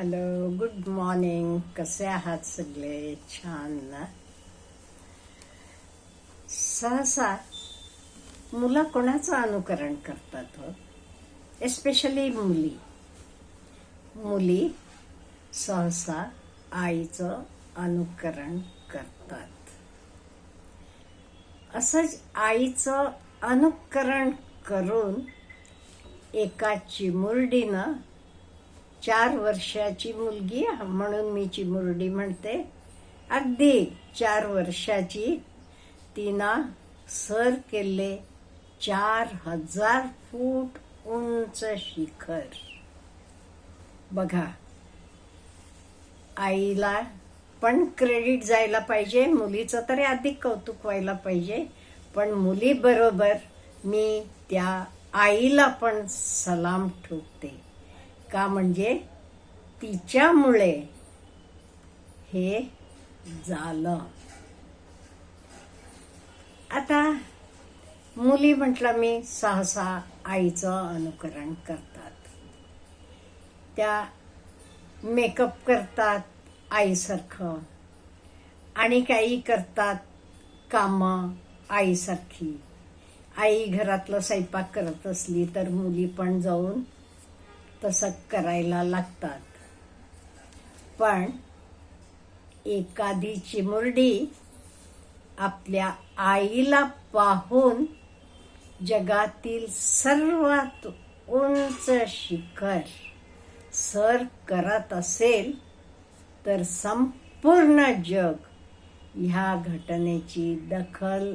Hello good morning कसे आहात सगळे? छान ना? सहसा मुलं कोणाचं अनुकरण करतात हो? एस्पेशली मुली. मुली सहसा आईचं अनुकरण करतात. असंच आईचं अनुकरण करून एका चिमुरडीनं चार वर्षाची मुलगी म्हणून मी चिमुरडी म्हणते. अगदी चार वर्षाची तिनं सर केले चार हजार फूट उंच शिखर. बघा आईला पण क्रेडिट जायला पाहिजे मुलीचं तरी अधिक कौतुक व्हायला पाहिजे पण मुलीबरोबर मी त्या आईला पण सलाम ठोकते का म्हणजे तिच्यामुळे हे झालं. आता मुली म्हटलं मी सहसा आईचं अनुकरण करतात. त्या मेकअप करतात आईसारखं आणि काही करतात कामं आईसारखी. आई घरातलं स्वयंपाक करत असली तर मुली पण जाऊन तसं करायला लागतात. पण एखादी चिमुरडी आपल्या आईला पाहून जगातील सर्वात उंच शिखर सर करत असेल तर संपूर्ण जग ह्या घटनेची दखल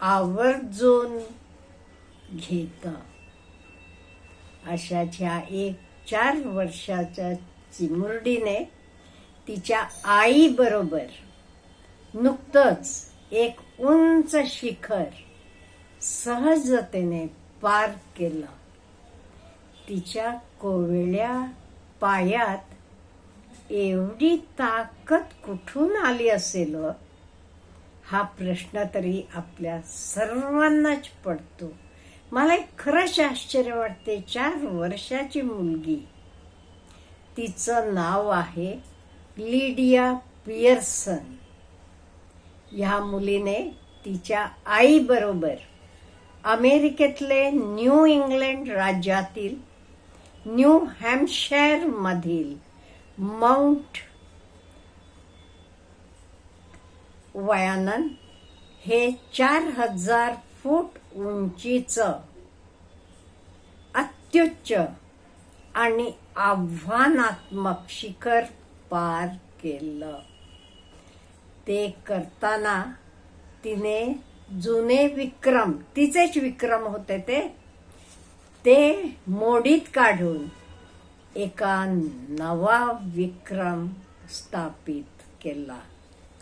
आवर्जून घेत. अशाच्या एक चार वर्षाच्या चिमुरडीने तिच्या आईबरोबर नुकतंच एक उंच शिखर सहजतेने पार केलं. तिच्या कोवळ्या पायात एवढी ताकद कुठून आली असेल? हा प्रश्न तरी आपल्या सर्वांनाच पडतो. मला एक खरंच आश्चर्य वाटते. चार वर्षाची मुलगी. तिचं नाव आहे लिडिया पियर्सन. ह्या मुलीने तिच्या आईबरोबर अमेरिकेतले न्यू इंग्लंड राज्यातील न्यू हॅम्पशायरमधील माउंट वयानन हे चार हजार फूट उंचीचं अत्युच्च आणि आव्हानात्मक शिखर पार केलं. ते करताना तिने जुने विक्रम तिचेच विक्रम होते ते ते मोडीत काढून एका नवा विक्रम स्थापित केला.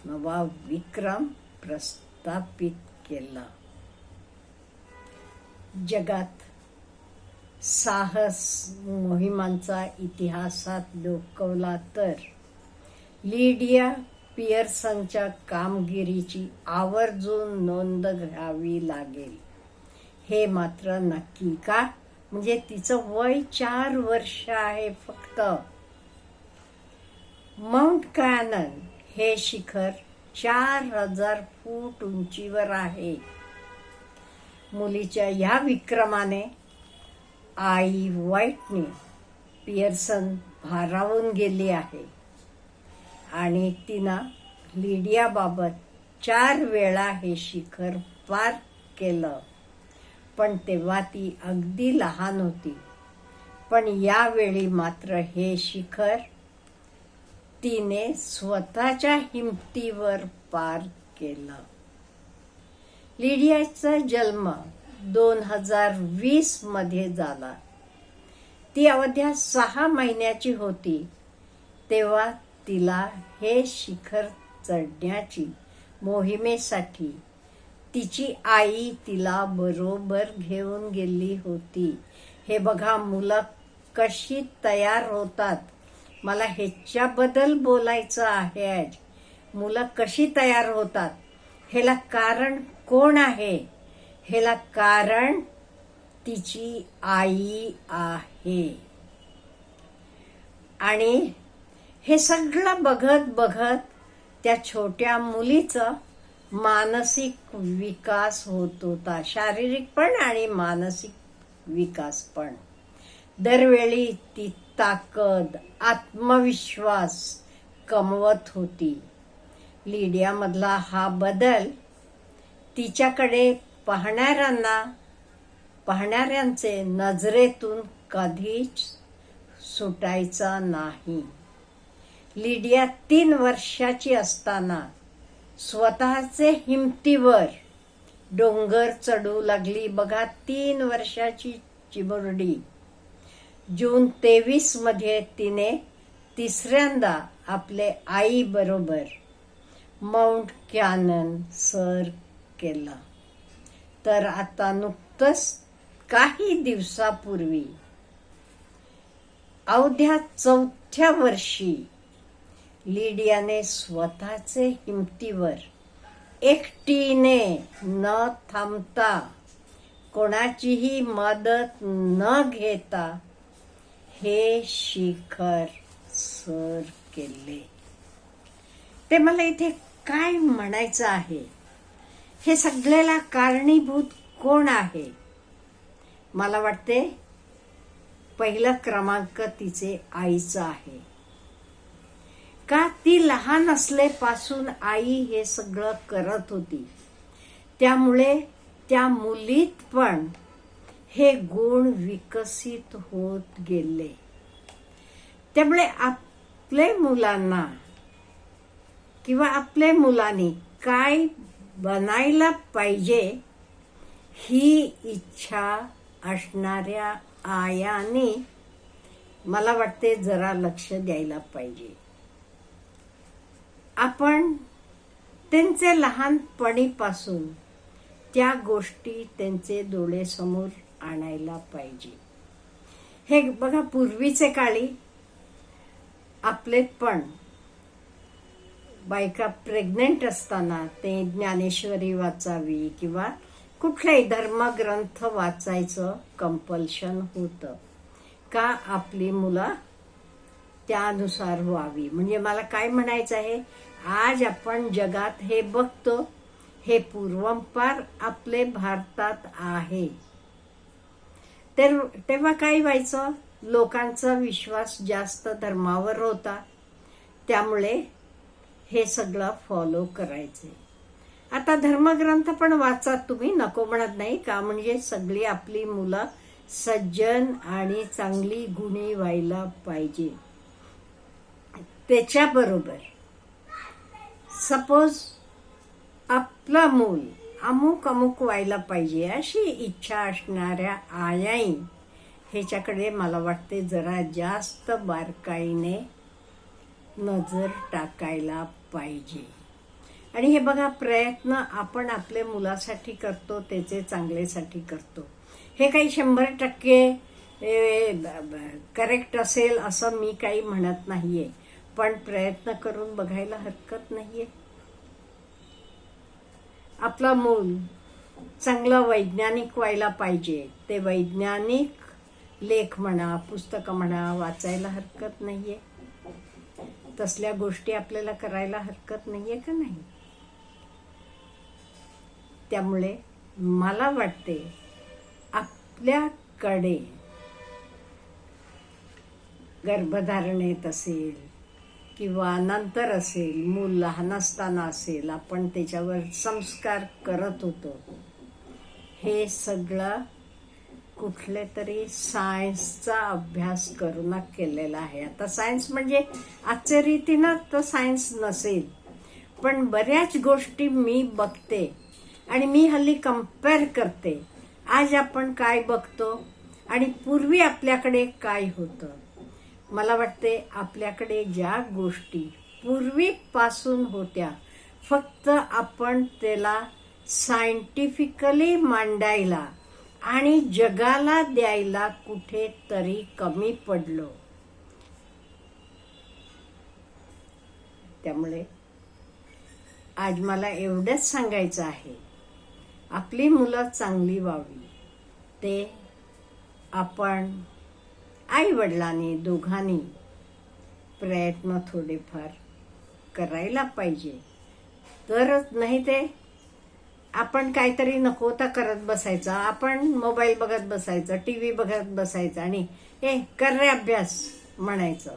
नवा विक्रम प्रस्थापित केला. जगात साहस मोहिमांचा इतिहासात लोकवला तर लिडिया पियर्सनच्या कामगिरीची आवर्जून नोंद घ्यावी लागेल. हे मात्र नक्की का? म्हणजे तिचं वय चार वर्ष आहे फक्त. माउंट कॅनन हे शिखर चार हजार फूट उंचीवर आहे. मुलीच्या ह्या विक्रमाने आई व्हाईटने पियर्सन भारावून गेली आहे. आणि तिनं लिडियाबाबत चार वेळा हे शिखर पार केलं. पण तेव्हा ती अगदी लहान होती. पण यावेळी मात्र हे शिखर तिने स्वतःच्या हिमतीवर पार केलं. लिडियाचा जन्म दोन हजार वीसमध्ये झाला. ती अवध्या सहा महिन्याची होती. तेव्हा तिला हे शिखर चढण्याची मोहिमेसाठी तिची आई तिला बरोबर घेऊन गेली होती. हे बघा मुलं कशी तयार होतात. मला ह्याच्याबद्दल बोलायचं आहे. आज मुलं कशी तयार होतात? ह्याला कारण कोण आहे? ह्याला कारण तिची आई आहे. आणि हे सगळं बघत बघत त्या छोट्या मुलीचं मानसिक विकास होत होता. शारीरिक पण आणि मानसिक विकास पण. दरवेळी ती ताकद आत्मविश्वास कमवत होती. लिडियामधला हा बदल तिच्याकडे पाहणाऱ्यांना पाहणाऱ्यांचे नजरेतून कधीच सुटायचा नाही. लिडिया तीन वर्षाची असताना स्वतःचे हिमतीवर डोंगर चढू लागली. बघा तीन वर्षाची चिमुरडी. जून तेवीसमध्ये तिने तिसऱ्यांदा आपले आईबरोबर माउंट कॅनन सर केलं. तर आता नुकतंच काही दिवसापूर्वी अवध्या चौथ्या वर्षी लिडियाने स्वतःचे हिमतीवर एकटीने न थांबता कोणाचीही मदत न घेता हे शिखर सर केले. ते मला इथे काय म्हणायचं आहे? हे सगळ्याला कारणीभूत कोण आहे? मला वाटते पहिला क्रमांक तिचे आईचा आहे. का ती लहान असलेपासून आई हे सगळं करत होती? त्यामुळे त्या मुलीत पण हे गुण विकसित होत गेले. त्यामुळे आपले मुलांना किंवा आपल्या मुलांनी काय बनायला पाहिजे ही इच्छा असणाऱ्या आयाने मला वाटते जरा लक्ष द्यायला पाहिजे. आपण त्यांचे लहानपणीपासून त्या गोष्टी त्यांचे डोळेसमोर आणायला पाहिजे. हे बघा पूर्वीचे काळी आपले पण बायका प्रेग्नेंट असताना ते ज्ञानेश्वरी वाचावी किंवा कुठलाही धर्मग्रंथ वाचायचं कंपल्शन होतं. का आपली मुलं त्यानुसार व्हावी? म्हणजे मला काय म्हणायचं आहे? आज आपण जगात हे बघतो हे पूर्वंपार आपले भारतात आहे. तर तेव्हा काय व्हायचं? लोकांचा विश्वास जास्त धर्मावर होता. त्यामुळे हे सगळं फॉलो करायचे आता धर्मग्रंथ पण वाचा तुम्ही नको म्हणत नाही का? म्हणजे सगळी आपली मुलं सज्जन आणि चांगली गुणी व्हायला पाहिजे. त्याच्याबरोबर सपोज आपला मूल अमुक अमुक व्हायला पाहिजे अशी इच्छा असणाऱ्या आयाई ह्याच्याकडे मला वाटते जरा जास्त बारकाईने नजर टाकायला पाहिजे. आणि हे बघा प्रयत्न आपण आपल्या मुलासाठी करतो त्याचे चांगलेसाठी करतो. हे काही शंभर टक्के करेक्ट असेल असं मी काही म्हणत नाही आहे पण प्रयत्न करून बघायला हरकत नाही आहे आपला मूल चांगलं वैज्ञानिक व्हायला पाहिजे. ते वैज्ञानिक लेख म्हणा पुस्तकं म्हणा वाचायला हरकत नाही आहे तसल्या गोष्टी आपल्याला करायला हरकत नाहीये का नाही? त्यामुळे मला वाटते आपल्याकडे गर्भधारणेत असेल किंवा नंतर असेल मूल लहान असताना असेल आपण त्याच्यावर संस्कार करत होतो. हे सगळं कुठले तरी सायन्सचा अभ्यास करून केलेला आहे. आता सायन्स म्हणजे आजच्या रीतीनं तर सायन्स नसेल पण बऱ्याच गोष्टी मी बघते आणि मी हल्ली कंपेअर करते. आज आपण काय बघतो आणि पूर्वी आपल्याकडे काय होतं? मला वाटते आपल्याकडे ज्या गोष्टी पूर्वीपासून होत्या फक्त आपण त्याला सायंटिफिकली मांडायला आणि जगाला द्यायला कुठेतरी कमी पडलो. त्यामुळे आज मला एवढंच सांगायचं आहे. आपली मुलं चांगली व्हावी. ते आपण आई वडिलांनी दोघांनी प्रयत्न थोडेफार करायला पाहिजे. तरच नाही ते आपण काहीतरी नकोता करत बसायचं. आपण मोबाईल बघत बसायचं टी व्ही बघत बसायचं आणि ए कर रे अभ्यास म्हणायचं.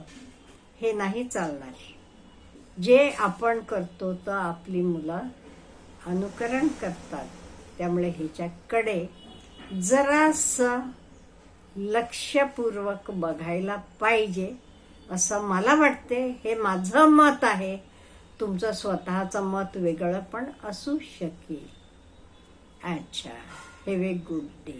हे नाही चालणार. जे आपण करतो तर आपली मुलं अनुकरण करतात. त्यामुळे ह्याच्याकडे जरासं लक्षपूर्वक बघायला पाहिजे असं मला वाटते. हे माझं मत आहे. तुमचं स्वतःचं मत वेगळं पण असू शकेल. अच्छा हॅव ए गुड डे